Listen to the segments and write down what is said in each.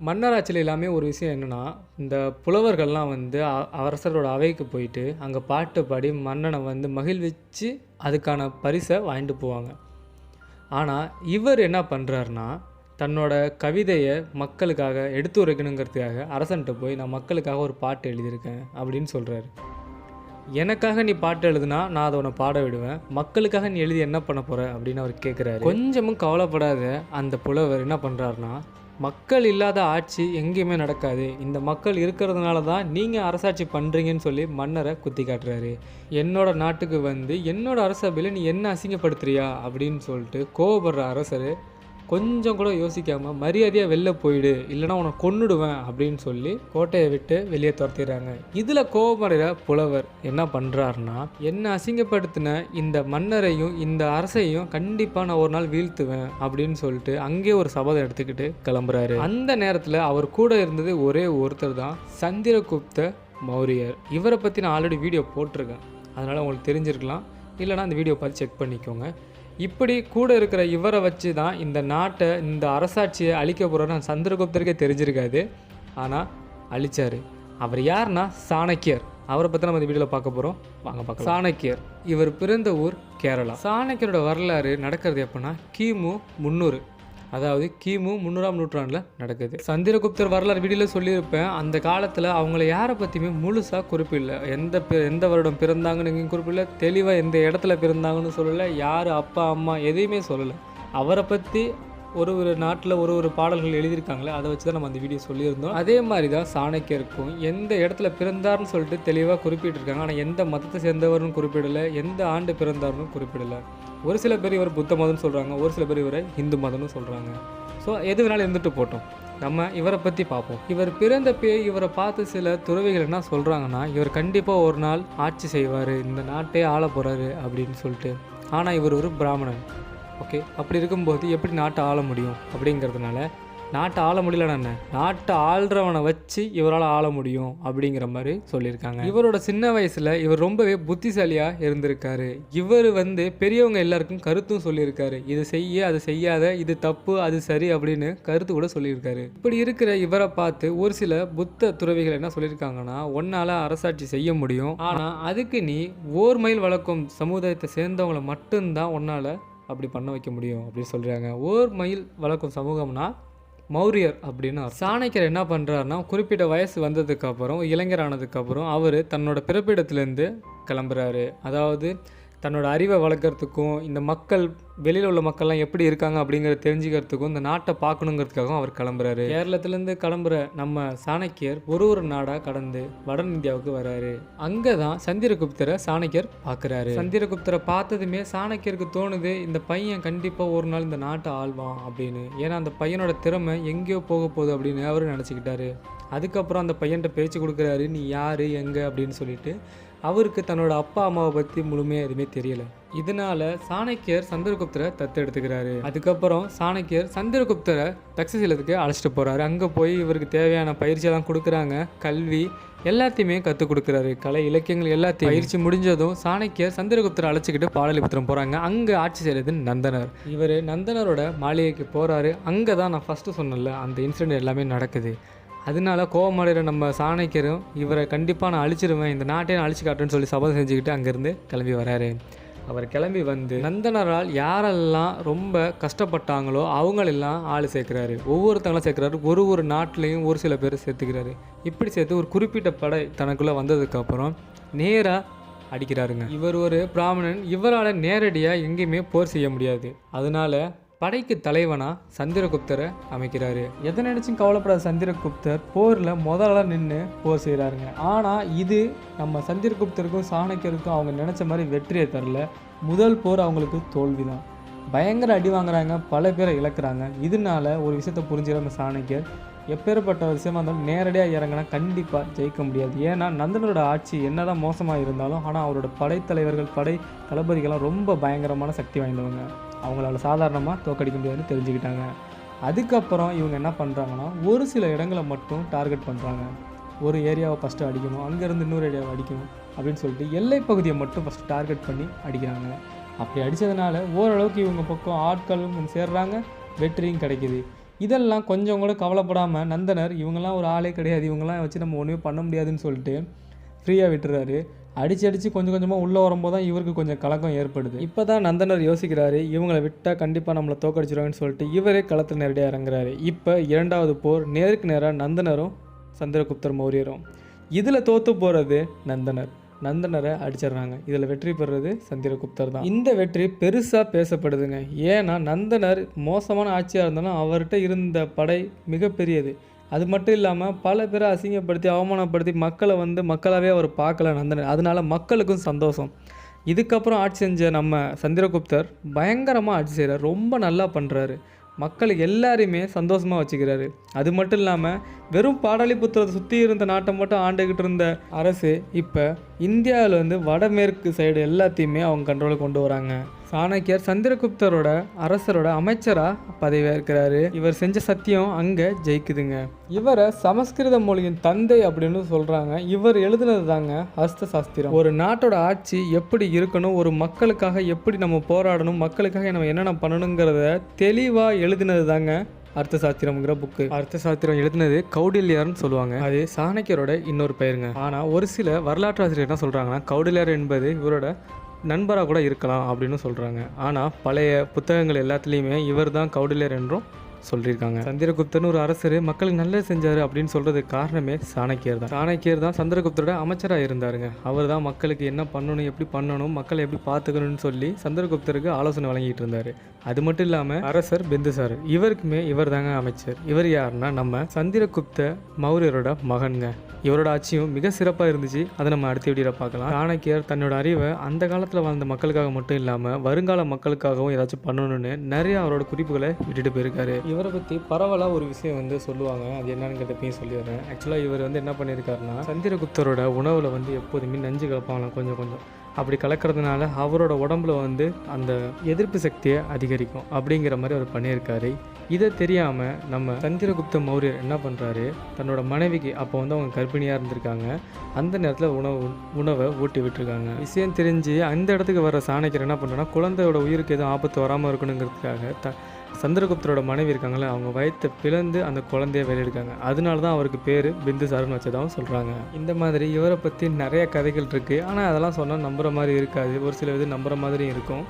மன்னராட்சியில் எல்லாமே ஒரு விஷயம் என்னென்னா இந்த புலவர்கள்லாம் வந்து அ- அரசரோட அவைக்கு போயிட்டு அங்கே பாட்டு பாடி மன்னனை வந்து மகிழ்விச்சு அதுக்கான பரிசை வாங்கிட்டு போவாங்க. ஆனால் இவர் என்ன பண்ணுறாருனா தன்னோட கவிதையை மக்களுக்காக எடுத்து உரைக்கணுங்கிறதுக்காக அரசன்ட்ட போய் நான் மக்களுக்காக ஒரு பாட்டு எழுதியிருக்கேன் அப்படின்னு சொல்கிறாரு எனக்காக நீ பாட்டு எழுதுனா நான் அதை உன்னை பாட விடுவேன். மக்களுக்காக நீ எழுதி என்ன பண்ண போகிற அப்படின்னு அவர் கேட்குறாரு கொஞ்சமும் கவலைப்படாத அந்த புலவர் என்ன பண்ணுறாருனா மக்கள் இல்லாத ஆட்சி எங்கேயுமே நடக்காது. இந்த மக்கள் இருக்கிறதுனால தான் நீங்கள் அரசாட்சி பண்ணுறீங்கன்னு சொல்லி மன்னரை குத்தி காட்டுறாரு. என்னோட நாட்டுக்கு வந்து என்னோட அரசபையில் நீ என்ன அசிங்கப்படுத்துறியா அப்படின்னு சொல்லிட்டு கோவப்படுற அரசர் கொஞ்சம் கூட யோசிக்காமல் மரியாதையாக வெளில போயிடு இல்லைனா உன்னை கொன்னுடுவேன் அப்படின்னு சொல்லி கோட்டையை விட்டு வெளியே துரத்திடுறாங்க. இதில் கோபமடைகிற புலவர் என்ன பண்ணுறாருன்னா என்னை அசிங்கப்படுத்தின இந்த மன்னரையும் இந்த அரசையும் கண்டிப்பாக நான் ஒரு நாள் வீழ்த்துவேன் அப்படின்னு சொல்லிட்டு அங்கேயே ஒரு சபதம் எடுத்துக்கிட்டு கிளம்புறாரு. அந்த நேரத்தில் அவர் கூட இருந்தது ஒரே ஒருத்தர் தான் சந்திரகுப்த மௌரியர். இவரை பற்றி நான் ஆல்ரெடி வீடியோ போட்டிருக்கேன். அதனால் உங்களுக்கு தெரிஞ்சிருக்கலாம். இல்லைனா அந்த வீடியோ பார்த்து செக் பண்ணிக்கோங்க. இப்படி கூட இருக்கிற இவரை வச்சு தான் இந்த நாட்டை இந்த அரசாட்சியை அழிக்க போகிறோன்னு சந்திரகுப்தருக்கே தெரிஞ்சிருக்காது. ஆனால் அழிச்சார். அவர் யாருன்னா? சாணக்கியர். அவரை பற்றி நம்ம இந்த வீடியோவில் பார்க்க போகிறோம் வாங்க பார்க்கலாம். சாணக்கியர். இவர் பிறந்த ஊர் கேரளா. சாணக்கியரோட வரலாறு நடக்கிறது எப்படின்னா கிமு முந்நூறு. அதாவது கிமு முந்நூறாம் நூற்றாண்டில் நடக்குது. சந்திரகுப்தர் வரலாறு வீடியோவில் சொல்லியிருப்பேன். அந்த காலத்தில் அவங்கள யாரை பற்றியுமே முழுசாக குறிப்பில்லை எந்த எந்த வருடம் பிறந்தாங்கன்னு எங்கேயும் குறிப்பிடல தெளிவாக எந்த இடத்துல பிறந்தாங்கன்னு சொல்லலை. யார் அப்பா அம்மா எதையுமே சொல்லலை. அவரை பற்றி ஒரு ஒரு நாட்டில் ஒரு ஒரு பாடல்கள் எழுதியிருக்காங்களே அதை வச்சு தான் நம்ம அந்த வீடியோ சொல்லியிருந்தோம். அதே மாதிரி தான் சாணக்கியருக்கும் எந்த இடத்துல பிறந்தார்னு சொல்லிட்டு தெளிவாக குறிப்பிட்டிருக்காங்க. ஆனால் எந்த மதத்தை சேர்ந்தவர்னு குறிப்பிடலை. எந்த ஆண்டு பிறந்தார்னு குறிப்பிடலை. ஒரு சில பேர் இவர் புத்த மதம்னு சொல்கிறாங்க ஒரு சில பேர் இவரை ஹிந்து மதம்னு சொல்கிறாங்க ஸோ எது வேணாலும் இருந்துட்டு போட்டோம். நம்ம இவரை பற்றி பார்ப்போம். இவர் பிறந்த பே இவரை பார்த்து சில துறவிகள் என்ன சொல்கிறாங்கன்னா இவர் கண்டிப்பாக ஒரு நாள் ஆட்சி செய்வார் இந்த நாட்டே ஆள போகிறாரு அப்படின்னு சொல்லிட்டு. ஆனால் இவர் ஒரு பிராமணன். ஓகே அப்படி இருக்கும்போது எப்படி நாட்டை ஆள முடியும் அப்படிங்கிறதுனால நாட்டை ஆள முடியலன்னு நாட்டை ஆள்றவனை வச்சு இவரால் ஆள முடியும் அப்படிங்கிற மாதிரி சொல்லியிருக்காங்க. இவரோட சின்ன வயசில் இவர் ரொம்பவே புத்திசாலியாக இருந்திருக்காரு. இவர் வந்து பெரியவங்க எல்லாருக்கும் கருத்தும் சொல்லியிருக்காரு. இது செய்ய அது செய்யாத இது தப்பு அது சரி அப்படின்னு கருத்து கூட சொல்லியிருக்காரு. இப்படி இருக்கிற இவரை பார்த்து ஒரு சில புத்த துறவிகள் என்ன சொல்லியிருக்காங்கன்னா ஒன்னால் அரசாட்சி செய்ய முடியும். ஆனால் அதுக்கு நீ ஓர் மைல் வளர்க்கும் சமுதாயத்தை சேர்ந்தவங்களை மட்டும்தான் உன்னால் அப்படி பண்ண வைக்க முடியும். அப்படின்னு சொல்கிறாங்க ஓர் மைல் வளர்க்கும் சமூகம்னா மௌரியர் அப்படின்னு சாணக்கியர் என்ன பண்ணுறாருன்னா குறிப்பிட்ட வயசு வந்ததுக்கப்புறம் இளைஞர் ஆனதுக்கப்புறம் அவர் தன்னோட பிறப்பிடத்துலேருந்து கிளம்புறாரு. அதாவது தன்னோட அறிவை வளர்க்குறதுக்கும் இந்த மக்கள் வெளியில் உள்ள மக்கள்லாம் எப்படி இருக்காங்க அப்படிங்கிறத தெரிஞ்சுக்கிறதுக்கும் இந்த நாட்டை பார்க்கணுங்கிறதுக்காகவும் அவர் கிளம்புறாரு. கேரளத்துலேருந்து கிளம்புற நம்ம சாணக்கியர் ஒரு ஒரு நாடாக கடந்து வட இந்தியாவுக்கு வராரு. அங்கே தான் சந்திரகுப்தரை சாணக்கியர் பார்க்குறாரு சந்திரகுப்தரை பார்த்ததுமே சாணக்கியருக்கு தோணுது இந்த பையன் கண்டிப்பாக ஒரு நாள் இந்த நாட்டை ஆள்வான் அப்படின்னு. ஏன்னா அந்த பையனோட திறமை எங்கேயோ போக போகுது அப்படின்னு அவர் நினச்சிக்கிட்டாரு. அதுக்கப்புறம் அந்த பையன்கிட்ட பேச்சு கொடுக்குறாரு நீ யார் எங்கே? அப்படின்னு சொல்லிட்டு அவருக்கு தன்னோட அப்பா அம்மாவை பற்றி முழுமையாக எதுவுமே தெரியல. இதனால சாணக்கியர் சந்திரகுப்தரை தத்தெடுத்துக்கிறாரு. அதுக்கப்புறம் சாணக்கியர் சந்திரகுப்தரை தக்ஷசீலத்துக்கு அழைச்சிட்டு போகிறாரு அங்கே போய் இவருக்கு தேவையான பயிற்சியெல்லாம் கொடுக்குறாங்க. கல்வி எல்லாத்தையுமே கற்றுக் கொடுக்குறாரு. கலை இலக்கியங்கள் எல்லாத்தையும் பயிற்சி முடிஞ்சதும் சாணக்கியர் சந்திரகுப்தரை அழைச்சிக்கிட்டு பாடலிபுத்திரம் போகிறாங்க அங்கே ஆட்சி செய்கிறது நந்தனர். இவர் நந்தனரோட மாளிகைக்கு போகிறாரு அங்கே தான் நான் ஃபஸ்ட்டு சொன்னேன்ல அந்த இன்சிடென்ட் எல்லாமே நடக்குது. அதனால கோவமடைகிற நம்ம சாணக்கியரும் இவரை கண்டிப்பாக நான் அழிச்சிருவேன் இந்த நாட்டையும் அழிச்சு காட்டுன்னு சொல்லி சபதம் செஞ்சுக்கிட்டு அங்கேருந்து கிளம்பி வராரு. அவர் கிளம்பி வந்து நந்தனரால் யாரெல்லாம் ரொம்ப கஷ்டப்பட்டாங்களோ அவங்களெல்லாம் ஆள் சேர்க்குறாரு. ஒவ்வொருத்தங்களும் சேர்க்குறாரு. ஒரு ஒரு நாட்டிலையும் ஒரு சில பேர் சேர்த்துக்கிறாரு. இப்படி சேர்த்து ஒரு குறிப்பிட்ட படை தனக்குள்ளே வந்ததுக்கப்புறம் நேராக அடிக்கிறாருங்க. இவர் ஒரு பிராமணன். இவரால் நேரடியாக எங்கேயுமே போர் செய்ய முடியாது. அதனால படைக்கு தலைவனா சந்திரகுப்தரை அமைக்கிறாரு. எதை நினைச்சும் கவலைப்படாத சந்திரகுப்தர் போரில் முதல்ல நின்று போர் செய்கிறாருங்க ஆனால் இது நம்ம சந்திரகுப்தருக்கும் சாணக்கியருக்கும் அவங்க நினச்ச மாதிரி வெற்றியை தரல. முதல் போர் அவங்களுக்கு தோல்வி தான் பயங்கர அடி வாங்குறாங்க பல பேரை இழக்கிறாங்க. இதனால ஒரு விஷயத்தை புரிஞ்சுக்கிற நம்ம சாணக்கியர் எப்பேற்பட்ட விஷயமா இருந்தாலும் நேரடியாக இறங்கினா கண்டிப்பாக ஜெயிக்க முடியாது. ஏன்னா நந்தனோட ஆட்சி என்னதான் மோசமாக இருந்தாலும் ஆனால் அவரோட படைத்தலைவர்கள் படை தளபதிகள்லாம் ரொம்ப பயங்கரமான சக்தி வாய்ந்தவங்க. அவங்களால சாதாரணமாக தோக்கடிக்க முடியாதுன்னு தெரிஞ்சுக்கிட்டாங்க. அதுக்கப்புறம் இவங்க என்ன பண்ணுறாங்கன்னா ஒரு சில இடங்களை மட்டும் டார்கெட் பண்ணுறாங்க ஒரு ஏரியாவை ஃபஸ்ட்டு அடிக்கணும் அங்கேருந்து இன்னொரு ஏரியாவை அடிக்கணும் அப்படின்னு சொல்லிட்டு எல்லை பகுதியை மட்டும் ஃபஸ்ட்டு டார்கெட் பண்ணி அடிக்கிறாங்க. அப்படி அடித்ததுனால ஓரளவுக்கு இவங்க பக்கம் ஆட்களும் சேர்றாங்க வெற்றியும் கிடைக்கிது. இதெல்லாம் கொஞ்சம் கூட கவலைப்படாமல் நந்தனர் இவங்கெல்லாம் ஒரு ஆளே கிடையாது இவங்கெல்லாம் வச்சு நம்ம ஒன்றுமே பண்ண முடியாதுன்னு சொல்லிட்டு ஃப்ரீயாக விட்டுறாரு. அடிச்சு அடித்து கொஞ்சம் கொஞ்சமாக உள்ளே வரும்போது தான் இவருக்கு கொஞ்சம் கலக்கம் ஏற்படுது. இப்போ தான் நந்தனர் யோசிக்கிறாரு இவங்களை விட்டால் கண்டிப்பாக நம்மளை தோக்கடிச்சிருவாங்கன்னு சொல்லிட்டு இவரே களத்தில் நேரடியாக இறங்குறாரு. இப்போ இரண்டாவது போர் நேருக்கு நேராக நந்தனரும் சந்திரகுப்தர் மௌரியரும். இதில் தோற்று போகிறது நந்தனர். நந்தனரை அடிச்சிடுறாங்க. இதில் வெற்றி பெறுறது சந்திரகுப்தர் தான். இந்த வெற்றி பெருசாக பேசப்படுதுங்க. ஏன்னா நந்தனர் மோசமான ஆட்சியாக இருந்தாலும் அவர்கிட்ட இருந்த படை மிகப்பெரியது. அது மட்டும் இல்லாமல் பல பேரை அசிங்கப்படுத்தி அவமானப்படுத்தி மக்களை வந்து மக்களாகவே அவர் பார்க்கல நந்தன். அதனால மக்களுக்கும் சந்தோஷம். இதுக்கப்புறம் ஆட்சி செஞ்ச நம்ம சந்திரகுப்தர் பயங்கரமாக ஆட்சி செய்கிறார் ரொம்ப நல்லா பண்ணுறாரு மக்கள் எல்லாரையுமே சந்தோஷமாக வச்சுக்கிறாரு. அது மட்டும் இல்லாமல் வெறும் பாடலிபுத்திரத்தை சுற்றி இருந்த நாட்டை மட்டும் ஆண்டுகிட்டு இருந்த அரசு இப்போ இந்தியாவில் வந்து வடமேற்கு சைடு எல்லாத்தையுமே அவங்க கண்ட்ரோலுக்கு கொண்டு வராங்க. சாணக்கியர் சந்திரகுப்தரோட அரசரோட அமைச்சராக பதவியேற்கிறாரு. இவர் செஞ்ச சத்தியம் அங்கே ஜெயிக்குதுங்க. இவரை சமஸ்கிருத மொழியின் தந்தை அப்படின்னு சொல்கிறாங்க இவர் எழுதுனது தாங்க ஹஸ்த சாஸ்திரம் ஒரு நாட்டோட ஆட்சி எப்படி இருக்கணும் ஒரு மக்களுக்காக எப்படி நம்ம போராடணும் மக்களுக்காக நம்ம என்னென்ன பண்ணணுங்கிறத தெளிவாக எழுதினது தாங்க அர்த்த சாஸ்திரம்ங்கிற புக்கு. அர்த்த சாஸ்திரம் எழுதினது கௌடில்யார்னு சொல்லுவாங்க. அது சாணக்கியரோட இன்னொரு பெயருங்க. ஆனால் ஒரு சில வரலாற்று ஆசிரியர் என்ன சொல்கிறாங்கன்னா கௌடில்யார் என்பது இவரோட நண்பராக கூட இருக்கலாம் அப்படின்னு சொல்கிறாங்க ஆனால் பழைய புத்தகங்கள் எல்லாத்துலேயுமே இவர் தான் கௌடில்யர் என்றும் சொல்லியிருக்காங்க. சந்திரகுப்தன் ஒரு அரசர் மக்களுக்கு நல்லது செஞ்சாரு அப்படின்னு சொல்றதுக்கு காரணமே சாணக்கியர் தான். சாணக்கியர் தான் சந்திரகுப்தரோட அமைச்சராக இருந்தாருங்க. அவர் தான் மக்களுக்கு என்ன பண்ணணும் எப்படி பண்ணணும் மக்களை எப்படி பார்த்துக்கணும்னு சொல்லி சந்திரகுப்தருக்கு ஆலோசனை வழங்கிட்டு இருந்தாரு. அது மட்டும் இல்லாமல் அரசர் பிந்துசார் இவருக்குமே இவர் தாங்க அமைச்சர். இவர் யாருன்னா நம்ம சந்திரகுப்த மௌரியரோட மகன்ங்க. இவரோட ஆட்சியும் மிக சிறப்பாக இருந்துச்சு. அதை நம்ம அடுத்த வீடியோவில் பார்க்கலாம். சாணக்கியர் தன்னோட அறிவை அந்த காலத்தில் வாழ்ந்த மக்களுக்காக மட்டும் இல்லாமல் வருங்கால மக்களுக்காகவும் ஏதாச்சும் பண்ணணும்னு நிறைய அவரோட குறிப்புகளை விட்டுட்டு போயிருக்காரு. இவரை பற்றி பரவலாக ஒரு விஷயம் வந்து சொல்லுவாங்க. அது என்னங்கிறதையும் சொல்லிடுறேன். ஆக்சுவலாக இவர் வந்து என்ன பண்ணியிருக்காருன்னா சந்திரகுப்தரோட உணவில் வந்து எப்போதுமே நஞ்சு கலப்பாங்களாம் கொஞ்சம் கொஞ்சம். அப்படி கலக்கிறதுனால அவரோட உடம்புல வந்து அந்த எதிர்ப்பு சக்தியை அதிகரிக்கும் அப்படிங்கிற மாதிரி அவர் பண்ணியிருக்காரு. இதை தெரியாமல் நம்ம சந்திரகுப்த மௌரியர் என்ன பண்ணுறாரு தன்னோட மனைவிக்கு அப்போ வந்து அவங்க கர்ப்பிணியாக இருந்திருக்காங்க. அந்த நேரத்தில் உணவு உணவை ஊட்டி விட்டுருக்காங்க. விஷயம் தெரிஞ்சு அந்த இடத்துக்கு வர சாணக்கியர் என்ன பண்ணுறோன்னா குழந்தையோட உயிருக்கு எதுவும் ஆபத்து வராமல் இருக்கணுங்கிறதுக்காக த சந்திரகுப்தரோட மனைவி இருக்காங்களே அவங்க வயத்தை பிளந்து அந்த குழந்தைய வெளியெடுக்காங்க அதனால தான் அவருக்கு பேர் பிந்துசாருன்னு வச்சதாகவும் சொல்கிறாங்க இந்த மாதிரி இவரை பற்றி நிறைய கதைகள் இருக்குது ஆனால் அதெல்லாம் சொன்னால் நம்புற மாதிரி இருக்காது. ஒரு சில இது நம்புற மாதிரியும் இருக்கும்.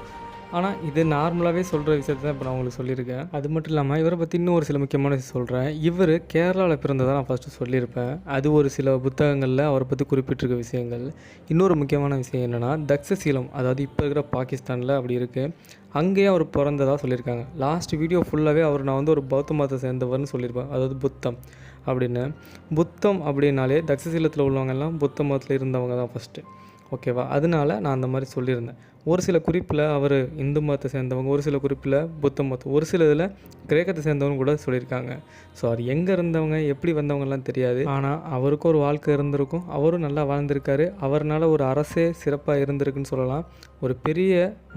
ஆனால் இது நார்மலாகவே சொல்கிற விஷயத்தை தான் இப்போ நான் உங்களுக்கு சொல்லியிருக்கேன். அது மட்டும் இல்லாமல் இவரை பற்றி இன்னும் ஒரு சில முக்கியமான விஷயம் சொல்கிறேன் இவர் கேரளாவில் பிறந்ததாக நான் ஃபஸ்ட்டு சொல்லியிருப்பேன். அது ஒரு சில புத்தகங்களில் அவரை பற்றி குறிப்பிட்டிருக்க விஷயங்கள். இன்னொரு முக்கியமான விஷயம் என்னென்னா தக்ஷசீலம் அதாவது இப்போ இருக்கிற பாகிஸ்தானில் அப்படி இருக்குது அங்கேயே அவர் பிறந்ததாக சொல்லியிருக்காங்க. லாஸ்ட் வீடியோ ஃபுல்லாகவே அவர் நான் வந்து ஒரு பௌத்த மதத்தை சேர்ந்தவர்னு சொல்லியிருப்பேன். அதாவது புத்தம் அப்படின்னு. புத்தம் அப்படின்னாலே தக்ஷசீலத்தில் உள்ளவங்க எல்லாம் புத்த மதத்தில் இருந்தவங்க தான் ஃபஸ்ட்டு ஓகேவா அதனால நான் அந்த மாதிரி சொல்லியிருந்தேன். ஒரு சில குறிப்பில் அவர் இந்து மதத்தை சேர்ந்தவங்க ஒரு சில குறிப்பில் புத்த மதம் ஒரு சில இதில் கிரேக்கத்தை சேர்ந்தவங்க கூட சொல்லியிருக்காங்க. ஸோ அவர் எங்கே இருந்தவங்க எப்படி வந்தவங்கலாம் தெரியாது. ஆனால் அவருக்கும் ஒரு வாழ்க்கை இருந்திருக்கும். அவரும் நல்லா வாழ்ந்திருக்காரு. அவர்னால ஒரு அரசே சிறப்பாக இருந்திருக்குன்னு சொல்லலாம். ஒரு பெரிய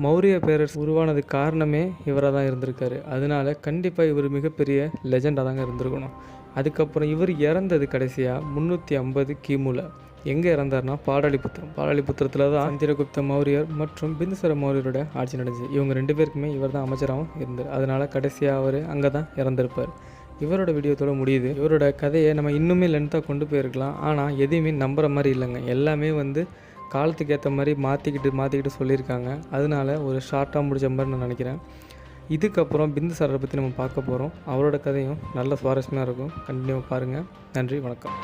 மௌரிய பேரரசு உருவானது காரணமே இவராக தான் இருந்திருக்காரு. அதனால கண்டிப்பாக இவர் மிகப்பெரிய லெஜெண்டாக தாங்க இருந்திருக்கணும். அதுக்கப்புறம் இவர் இறந்தது கடைசியாக முந்நூற்றி ஐம்பது கிமுல எங்கே இறந்தார்னா பாடலிபுத்திரம். பாடலிபுத்திரத்தில் தான் சந்திரகுப்த மௌரியர் மற்றும் பிந்துசர மௌரியரோட ஆட்சி நடந்துச்சு. இவங்க ரெண்டு பேருக்குமே இவர் தான் அமைச்சராகவும் இருந்தார். அதனால் கடைசியாக அவர் அங்கே தான் இறந்திருப்பார். இவரோட வீடியோத்தோட முடியுது. இவரோட கதையை நம்ம இன்னுமே லென்த்தாக கொண்டு போயிருக்கலாம். ஆனால் எதையுமே நம்புகிற மாதிரி இல்லைங்க. எல்லாமே வந்து காலத்துக்கு ஏற்ற மாதிரி மாற்றிக்கிட்டு மாற்றிக்கிட்டு சொல்லியிருக்காங்க. அதனால ஒரு ஷார்ட்டாக முடிஞ்ச மாதிரி நான் நினைக்கிறேன். இதுக்கப்புறம் பிந்து சாரரை பற்றி நம்ம பார்க்க போகிறோம் அவரோட கதையும் நல்ல சுவாரஸ்யமாக இருக்கும். கண்டினியூவாக பாருங்கள் நன்றி வணக்கம்.